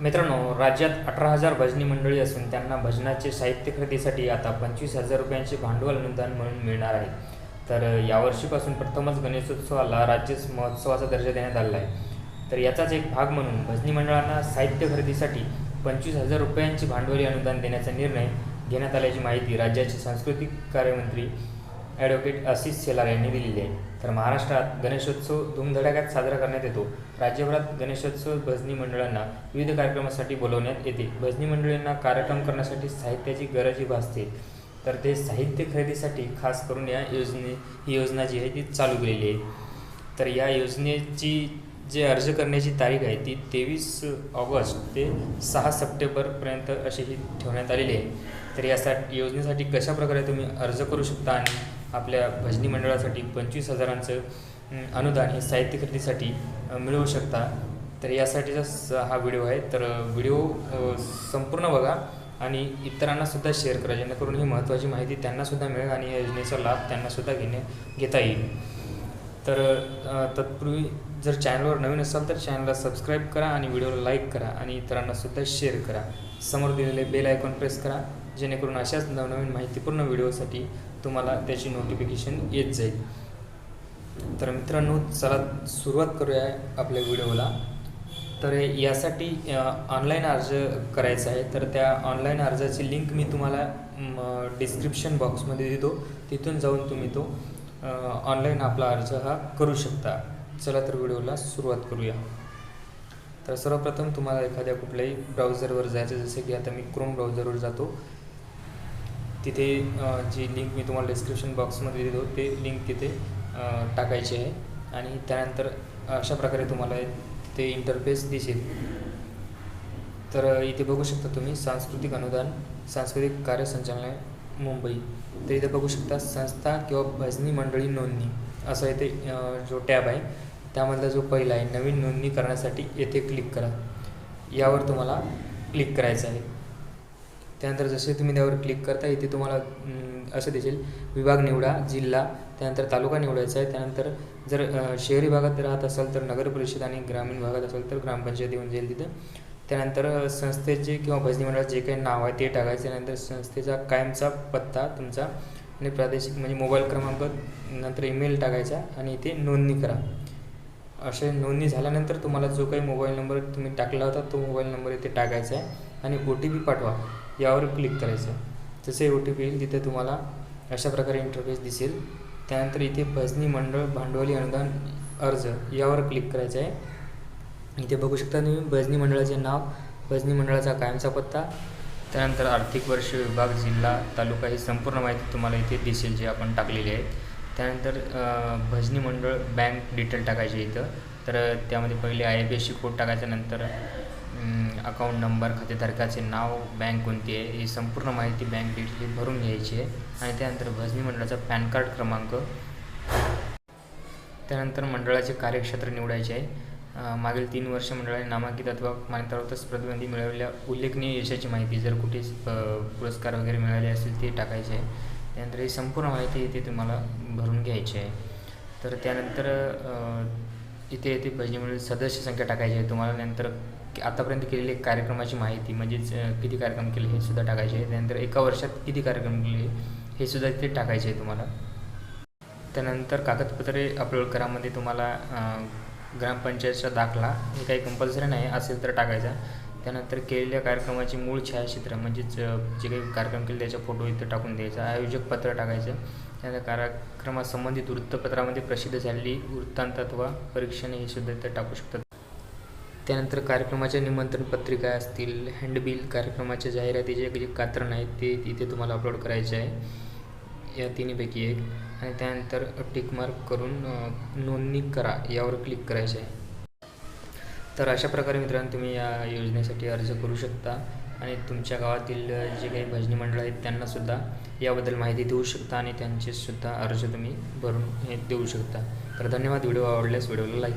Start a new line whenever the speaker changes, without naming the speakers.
मित्रांनो राज्यात अठरा हजार भजनी मंडळी असून त्यांना भजनाचे साहित्य खरेदीसाठी आता पंचवीस हजार रुपयांचे भांडवल अनुदान म्हणून मिळणार आहे. तर यावर्षीपासून प्रथमच गणेशोत्सवाला राज्य महोत्सवाचा दर्जा देण्यात आला आहे. तर याचाच एक भाग म्हणून भजनी मंडळांना साहित्य खरेदीसाठी पंचवीस हजार रुपयांचे भांडवली अनुदान देण्याचा निर्णय घेण्यात आल्याची माहिती राज्याचे सांस्कृतिक कार्यमंत्री ॲडव्होकेट आशिष शेलार यांनी दिलेली आहे. तर महाराष्ट्रात गणेशोत्सव धूमधडाक्यात साजरा करण्यात येतो. राज्यभरात गणेशोत्सव भजनी मंडळांना विविध कार्यक्रमासाठी बोलवण्यात येते. भजनी मंडळींना कार्यक्रम करण्यासाठी साहित्याची गरजही भासते. तर ते साहित्य खरेदीसाठी खास करून या योजने ही योजना जी आहे ती चालू केलेली आहे. तर या योजनेची जे अर्ज करण्याची तारीख आहे ती तेवीस ऑगस्ट ते सहा सप्टेंबरपर्यंत अशी ही ठेवण्यात आलेली आहे. तर यासाठी योजनेसाठी कशा प्रकारे तुम्ही अर्ज करू शकता आणि आपल्या भजनी मंडळासाठी पंचवीस हजारांचं अनुदान हे साहित्य खरेदीसाठी मिळवू शकता. तर यासाठीचा स- हा व्हिडिओ आहे. तर व्हिडिओ संपूर्ण बघा आणि इतरांनासुद्धा शेअर करा. जेणेकरून ही महत्त्वाची माहिती त्यांनासुद्धा मिळेल आणि या योजनेचा लाभ त्यांनासुद्धा घेणे घेता येईल. तर तत्पूर्वी जर चॅनलवर नवीन असाल तर चॅनलला सबस्क्राईब करा आणि व्हिडिओला लाईक करा आणि इतरांनासुद्धा शेअर करा. समोर दिलेले बेल आयकॉन प्रेस करा. जेणेकरून अशाच नवनवीन माहितीपूर्ण व्हिडिओसाठी तुम्हाला त्याची नोटिफिकेशन येत जाईल. तर मित्रांनो चला सुरुवात करूया आपल्या व्हिडिओला. तर यासाठी ऑनलाईन अर्ज करायचा आहे. तर त्या ऑनलाईन अर्जाची लिंक मी तुम्हाला डिस्क्रिप्शन बॉक्समध्ये देतो. तिथून जाऊन तुम्ही तो ऑनलाईन आपला अर्ज हा करू शकता. चला तर व्हिडिओला सुरुवात करूया. तर सर्वप्रथम तुम्हाला एखाद्या कुठल्याही ब्राउझरवर जायचं जसं की आता मी क्रोम ब्राउझरवर जातो. तिथे जी लिंक मी तुम्हाला डिस्क्रिप्शन बॉक्समध्ये देतो ते लिंक तिथे टाकायची आहे. आणि त्यानंतर अशा प्रकारे तुम्हाला ते इंटरफेस दिसेल. तर इथे बघू शकता तुम्ही सांस्कृतिक अनुदान सांस्कृतिक कार्यसंचालन मुंबई. तर इथे बघू शकता संस्था किंवा भजनी मंडळी नोंदणी. असं इथे जो टॅब आहे त्यामधला जो पहिला आहे नवीन नोंदणी करण्यासाठी येथे क्लिक करा. यावर तुम्हाला क्लिक करायचं आहे. त्यानंतर जसे तुम्ही त्यावर क्लिक करता इथे तुम्हाला असं दिसेल विभाग निवडा जिल्हा त्यानंतर तालुका निवडायचा आहे. त्यानंतर जर शहरी भागात राहत असाल तर नगर परिषद आणि ग्रामीण भागात असेल तर ग्रामपंचायत येऊन जाईल तिथं. त्यानंतर संस्थेचे किंवा भजनी मंडळाचे जे काही नाव आहे ते टाकायचं. त्यानंतर संस्थेचा कायमचा पत्ता तुमचा आणि प्रादेशिक म्हणजे मोबाईल क्रमांक नंतर ईमेल टाकायचा आणि इथे नोंदणी करा. असे नोंदणी झाल्यानंतर तुम्हाला जो काही मोबाईल नंबर तुम्ही टाकला होता तो मोबाईल नंबर इथे टाकायचा आहे. आणि ओ टी पी पाठवा. यावर क्लिक करायचं. जसे ओ टी पी येईल तिथे तुम्हाला अशा प्रकारे इंटरफेस दिसेल. त्यानंतर इथे भजनी मंडळ भांडवली अनुदान अर्ज यावर क्लिक करायचं आहे. इथे बघू शकता तुम्ही भजनी मंडळाचे नाव भजनी मंडळाचा कायमचा पत्ता त्यानंतर आर्थिक वर्ष विभाग जिल्हा तालुका ही संपूर्ण माहिती तुम्हाला इथे दिसेल जी आपण टाकलेली आहे. त्यानंतर भजनी मंडळ बँक डिटेल टाकायचे इथं. तर त्यामध्ये पहिले आय बी एस कोड टाकायचा नंतर अकाउंट नंबर खातेधारकाचे नाव बँक कोणती आहे ही संपूर्ण माहिती बँक डिटेल भरून घ्यायची आहे. आणि त्यानंतर भजनी मंडळाचा पॅन कार्ड क्रमांक. त्यानंतर मंडळाचे कार्यक्षेत्र निवडायचे आहे. मागील तीन वर्ष मंडळाने नामांकित अथवा मान्यतावरच प्रतिबंधी मिळवलेल्या उल्लेखनीय यशाची माहिती जर कुठे पुरस्कार वगैरे मिळाले असतील ते टाकायचे आहे. त्यानंतर ही संपूर्ण माहिती इथे तुम्हाला भरून घ्यायची आहे. तर त्यानंतर इथे येथे भजनी मंडळ सदस्य संख्या टाकायची आहे. तुम्हाला नंतर आतापर्यंत केलेले कार्यक्रमाची माहिती म्हणजेच किती कार्यक्रम केले हे सुद्धा टाकायचे आहे. त्यानंतर एका वर्षात किती कार्यक्रम केले हे सुद्धा इथे टाकायचे आहे तुम्हाला. त्यानंतर कागदपत्रे अपलोड करामध्ये तुम्हाला ग्रामपंचायतचा दाखला हे काही कंपल्सरी नाही असेल तर टाकायचा. त्यानंतर केलेल्या कार्यक्रमाची मूळ छायाचित्र म्हणजेच जे काही कार्यक्रम केले त्याचा फोटो इथं टाकून द्यायचा. आयोजक पत्र टाकायचं. त्यानंतर कार्यक्रमासंबंधित वृत्तपत्रामध्ये प्रसिद्ध झालेली वृत्तांत अथवा परीक्षणे हे सुद्धा इथं टाकू शकतात. त्यानंतर कार्यक्रमाच्या निमंत्रण पत्रिका असतील हँडबिल कार्यक्रमाच्या जाहिरातीचे जे कात्रण आहेत ते इथे तुम्हाला अपलोड करायचे आहे. या तिन्हीपैकी एक. आणि त्यानंतर टिकमार्क करून नोंदणी करा यावर क्लिक करायचे आहे. तर अशा प्रकारे मित्रांनो तुम्ही या योजनेसाठी अर्ज करू शकता. आणि तुमच्या गावातील जे काही भजनी मंडळ आहेत त्यांनासुद्धा याबद्दल माहिती देऊ शकता. आणि त्यांचेसुद्धा अर्ज तुम्ही भरून हे देऊ शकता. तर धन्यवाद. व्हिडिओ आवडल्यास व्हिडिओला लाईक